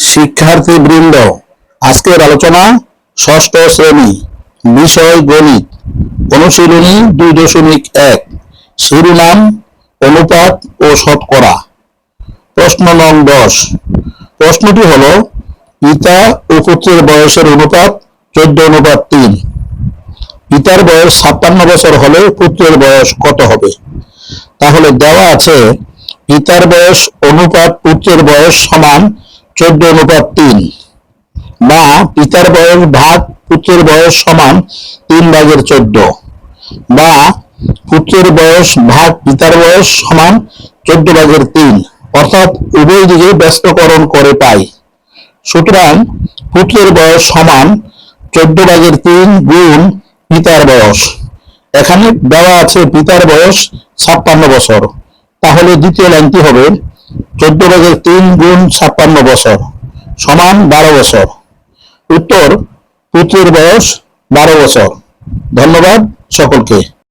শিক্ষার্থী বৃন্দ আজকের আলোচনা ষষ্ঠ শ্রেণি, বিষয় গণিত। অনুশীলনী দুই দশমিক এক। শিরোনাম, অনুপাত ও শতকরা। প্রশ্ন নং দশ। প্রশ্নটি হল পিতা ও পুত্রের বয়সের অনুপাত চোদ্দ অনুপাত তিন। পিতার বয়স ছাপ্পান্ন বছর হলে পুত্রের বয়স কত হবে? তাহলে দেওয়া আছে পিতার বয়স অনুপাত পুত্রের বয়স সমান চোদ্দ অনুপাত তিন। বা পিতার বয়স ভাগ পুত্রের বয়স সমান তিন ভাগের চোদ্দ। বা পুত্রের বয়স ভাগ পিতার বয়স সমান চোদ্দ ভাগের তিন। অর্থাৎ উভয় দিকে ব্যস্তকরণ করে পাই সুতরাং পুত্রের বয়স সমান চোদ্দ ভাগের তিন গুণ পিতার বয়স। এখানে দেওয়া আছে পিতার বয়স ছাপ্পান্ন বছর। তাহলে দ্বিতীয় লাইনটি হবে চোদ্দ ভাগের তিন গুণ ছাপ্পান্ন বছর সমান বারো বছর। উত্তর পুত্রের বয়স বারো বছর। ধন্যবাদ সকলকে।